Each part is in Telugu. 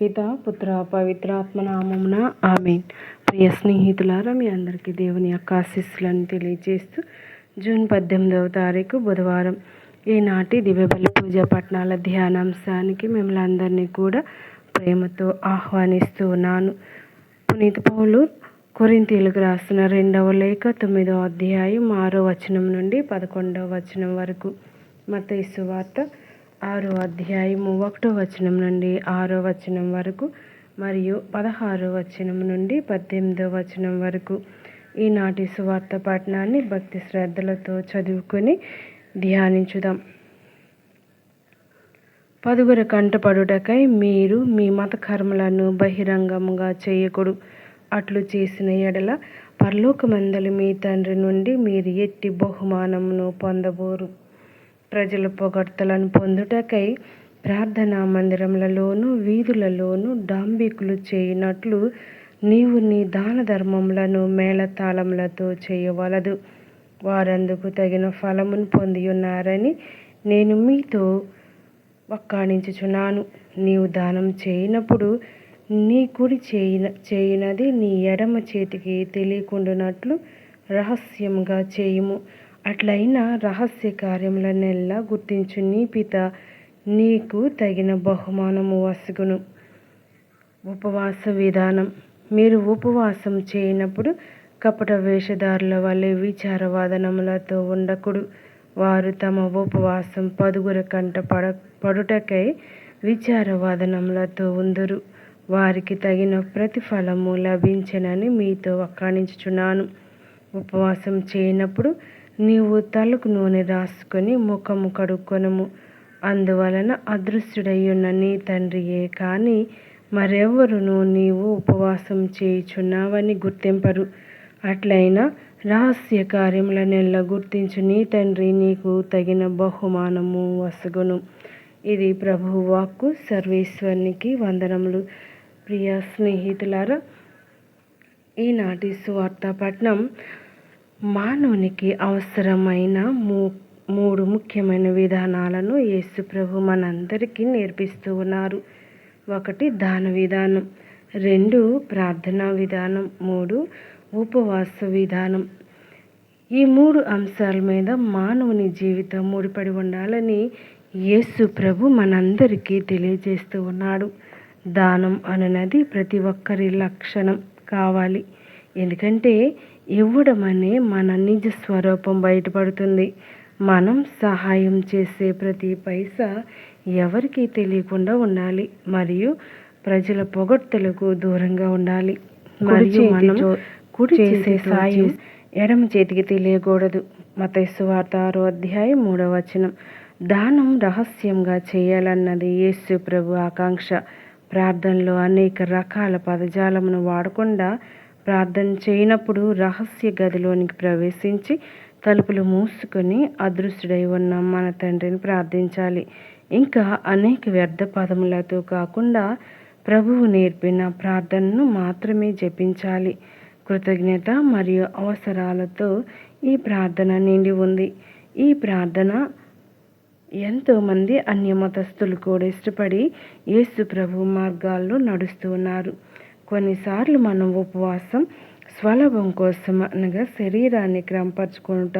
పిత పుత్ర పవిత్రాత్మ నామమున ఆమె ప్రియ స్నేహితులారా మీ అందరికీ దేవుని యొక్క ఆశీస్సులను తెలియజేస్తూ జూన్ పద్దెనిమిదవ తారీఖు బుధవారం ఈనాటి దివ్యబలి పూజ పట్నాల ధ్యానాంశానికి మిమ్మల్ని అందరినీ కూడా ప్రేమతో ఆహ్వానిస్తూ ఉన్నాను. పునీత పౌలు కొరింతీలకు రాసిన రెండవ లేఖ తొమ్మిదవ అధ్యాయం ఆరో వచనం నుండి పదకొండవ వచనం వరకు మత వార్త ఆరో అధ్యాయము ఒకటో వచనం నుండి ఆరో వచనం వరకు మరియు పదహారో వచనం నుండి పద్దెనిమిదో వచనం వరకు ఈనాటి సువార్త పట్టణాన్ని భక్తి శ్రద్ధలతో చదువుకొని ధ్యానించుదాం. పదుగురు కంటపడుటకై మీరు మీ మత కర్మలను బహిరంగముగా చేయకుడు. అట్లు చేసిన ఎడల పరలోకమందలి మీ తండ్రి నుండి మీరు ఎట్టి బహుమానమును పొందబోరు. ప్రజల పొగడ్తలను పొందుటకై ప్రార్థనా మందిరములలోను వీధులలోను డాంబికులు చేయనట్లు నీవు నీ దాన ధర్మములను మేళతాళములతో చేయవలదు. వారందుకు తగిన ఫలమును పొంది ఉన్నారని నేను మీతో వక్కాణించుచున్నాను. నీవు దానం చేయనప్పుడు నీ కుడి చేయిన చేయినది నీ ఎడమ చేతికి తెలియకుండానట్లు రహస్యముగా చేయుము. అట్లయినా రహస్య కార్యములనెల్లా గుర్తించు నీ పిత నీకు తగిన బహుమానము వసుగును. ఉపవాస విధానం. మీరు ఉపవాసం చేయనప్పుడు కపట వేషధారుల వలె విచారవాదనములతో ఉండకుడు. వారు తమ ఉపవాసం పదుగుర కంట పడ పడుటకై విచారవాదనములతో ఉందరు. వారికి తగిన ప్రతిఫలము లభించనని మీతో వక్కాణించుచున్నాను ఉపవాసం చేయనప్పుడు నీవు తలకు నూనె రాసుకొని ముఖము కడుక్కొనము అందువలన అదృశ్యుడయ్యున్న నీ తండ్రియే కానీ మరెవరును నీవు ఉపవాసం చేయుచున్నావని గుర్తింపరు. అట్లయినా రహస్య కార్యములనెల్ల గుర్తించు నీ తండ్రి నీకు తగిన బహుమానము వసగును. ఇది ప్రభు వాక్కు సర్వేశ్వరునికి వందనములు. ప్రియ స్నేహితులారా ఈనాటి సువార్త పట్నం మానవునికి అవసరమైన మూ మూడు ముఖ్యమైన విధానాలను యేసుప్రభు మనందరికీ నేర్పిస్తూ ఉన్నారు. ఒకటి దాన విధానం. రెండు ప్రార్థనా విధానం. మూడు ఉపవాస విధానం. ఈ మూడు అంశాల మీద మానవుని జీవితం ముడిపడి ఉండాలని యేసు ప్రభు మనందరికీ తెలియజేస్తూ ఉన్నాడు. దానం అనున్నది ప్రతి ఒక్కరి లక్షణం కావాలి. ఎందుకంటే ఇవ్వడం అనే మన నిజ స్వరూపం బయటపడుతుంది. మనం సహాయం చేసే ప్రతి పైసా ఎవరికి తెలియకుండా ఉండాలి. మరియు ప్రజల పొగడ్తలకు దూరంగా ఉండాలి. మరియు మనం కుడి చేసే సాయం ఎడమ చేతికి తెలియకూడదు. మతైసు వార్త ఆరో అధ్యాయం మూడవ వచనం. దానం రహస్యంగా చేయాలన్నది యేసు ప్రభు ఆకాంక్ష. ప్రార్థనలో అనేక రకాల పదజాలమును వాడకుండా ప్రార్థన చేయనప్పుడు రహస్య గదిలోనికి ప్రవేశించి తలుపులు మూసుకొని అదృశ్యుడై ఉన్న మన తండ్రిని ప్రార్థించాలి. ఇంకా అనేక వ్యర్థ పదములతో కాకుండా ప్రభువు నేర్పిన ప్రార్థనను మాత్రమే జపించాలి. కృతజ్ఞత మరియు అవసరాలతో ఈ ప్రార్థన నిండి ఉంది. ఈ ప్రార్థన ఎంతోమంది అన్యమతస్థులు కూడా ఇష్టపడి యేసు ప్రభు మార్గాల్లో నడుస్తూ ఉన్నారు. కొన్నిసార్లు మనం ఉపవాసం స్వలభం కోసం అనగా శరీరాన్ని క్రమపరచుకుంట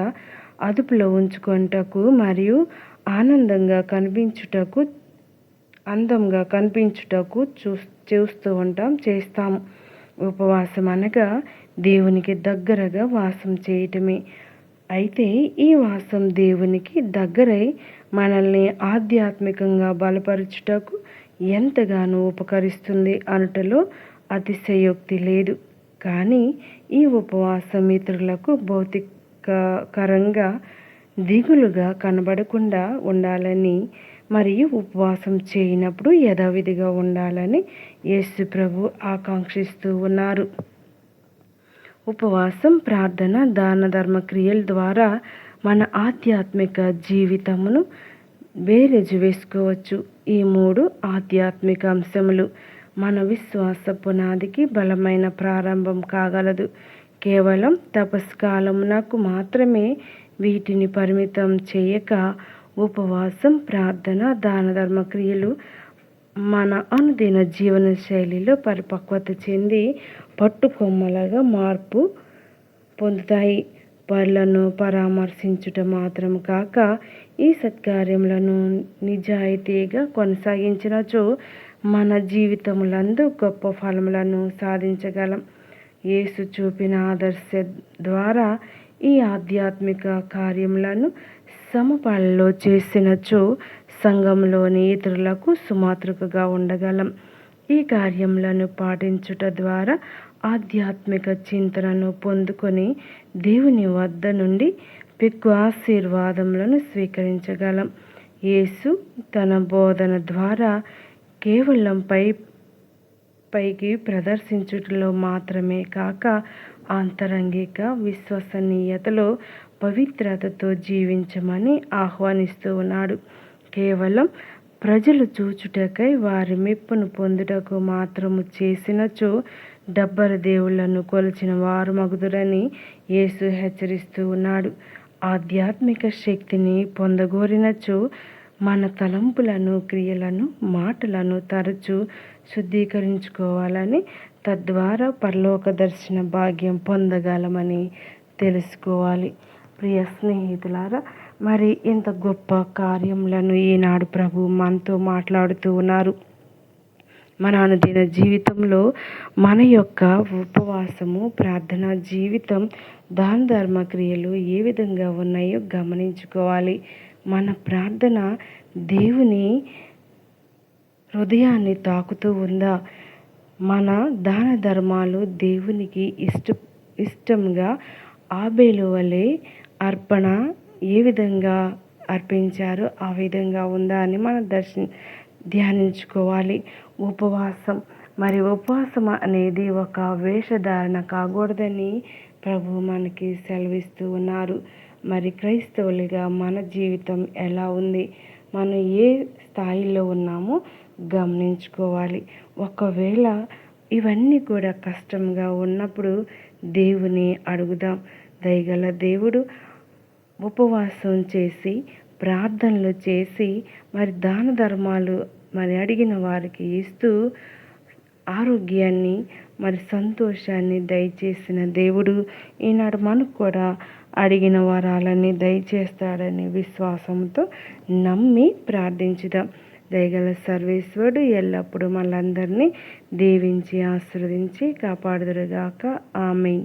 అదుపులో ఉంచుకుంటకు మరియు ఆనందంగా కనిపించుటకు అందంగా కనిపించుటకు చూ చూస్తూ ఉంటాం చేస్తాము ఉపవాసం అనగా దేవునికి దగ్గరగా వాసం చేయటమే. అయితే ఈ వాసం దేవునికి దగ్గరై మనల్ని ఆధ్యాత్మికంగా బలపరచుటకు ఎంతగానో ఉపకరిస్తుంది అనటలో అతిశయోక్తి లేదు. కానీ ఈ ఉపవాసం ఇతరులకు భౌతికకరంగా దిగులుగా కనబడకుండా ఉండాలని మరియు ఉపవాసం చేయనప్పుడు యథావిధిగా ఉండాలని యేసు ప్రభు ఆకాంక్షిస్తూ ఉన్నారు. ఉపవాసం ప్రార్థన దాన ధర్మ క్రియల ద్వారా మన ఆధ్యాత్మిక జీవితమును వేరెజు వేసుకోవచ్చు. ఈ మూడు ఆధ్యాత్మిక అంశములు మన విశ్వాస పునాదికి బలమైన ప్రారంభం కాగలదు. కేవలం తపస్కాలమునకు మాత్రమే వీటిని పరిమితం చేయక ఉపవాసం ప్రార్థన దాన ధర్మ క్రియలు మన అనుదిన జీవన శైలిలో పరిపక్వత చెంది పట్టుకొమ్మలుగా మార్పు పొందుతాయి. పనులను పరామర్శించుట మాత్రం కాక ఈ సత్కార్యములను నిజాయితీగా కొనసాగించినచో మన జీవితములందు గొప్ప ఫలములను సాధించగలం. యేసు చూపిన ఆదర్శ ద్వారా ఈ ఆధ్యాత్మిక కార్యములను సమపాలలో చేసినచో సంఘంలోని ఇతరులకు సుమాతృకగా ఉండగలం. ఈ కార్యములను పాటించుట ద్వారా ఆధ్యాత్మిక చింతనను పొందుకొని దేవుని వద్ద నుండి పెక్కు ఆశీర్వాదములను స్వీకరించగలం. యేసు తన బోధన ద్వారా కేవలం పై పైకి ప్రదర్శించుటలో మాత్రమే కాక ఆంతరంగిక విశ్వసనీయతలో పవిత్రతతో జీవించమని ఆహ్వానిస్తూ ఉన్నాడు. కేవలం ప్రజలు చూచుటకై వారి మెప్పును పొందుటకు మాత్రము చేసినచో డబ్బర దేవుళ్ళను కొలిచిన వారు మగుదురని యేసు హెచ్చరిస్తూ ఉన్నాడు. ఆధ్యాత్మిక శక్తిని పొందగోరినచో మన తలంపులను క్రియలను మాటలను తరచూ శుద్ధీకరించుకోవాలని తద్వారా పరలోక దర్శన భాగ్యం పొందగలమని తెలుసుకోవాలి. ప్రియ స్నేహితులారా మరి ఇంత గొప్ప కార్యములను ఈనాడు ప్రభు మనతో మాట్లాడుతూ ఉన్నారు. మన అనుదిన జీవితంలో మన యొక్క ఉపవాసము ప్రార్థన జీవితం దాన ధర్మ క్రియలు ఏ విధంగా ఉన్నాయో గమనించుకోవాలి. మన ప్రార్థన దేవుని హృదయాన్ని తాకుతూ ఉందా? మన దాన ధర్మాలు దేవునికి ఇష్ట ఇష్టంగా ఆబేలు వలె అర్పణ ఏ విధంగా అర్పించారో? ఆ విధంగా ఉందా అని మనం దర్శన ధ్యానించుకోవాలి. ఉపవాసం. మరి ఉపవాసం అనేది ఒక వేషధారణ కాకూడదని ప్రభు మనకి సెలవిస్తూ ఉన్నారు. మరి క్రైస్తవులుగా మన జీవితం ఎలా ఉంది? మనం ఏ స్థాయిలో ఉన్నామో గమనించుకోవాలి. ఒకవేళ ఇవన్నీ కూడా కష్టంగా ఉన్నప్పుడు దేవుని అడుగుదాం. దయగల దేవుడు ఉపవాసం చేసి ప్రార్థనలు చేసి మరి దాన ధర్మాలు మరి అడిగిన వారికి ఇస్తూ ఆరోగ్యాన్ని మరి సంతోషాన్ని దయచేసిన దేవుడు ఈనాడు మనకు కూడా అడిగిన వరాలని దయచేస్తాడని విశ్వాసంతో నమ్మి ప్రార్థించుదాం. దయగల సర్వేశ్వరుడు ఎల్లప్పుడూ మనందరినీ దీవించి ఆశీర్వదించి కాపాడుదురుగాక. ఆమెన్.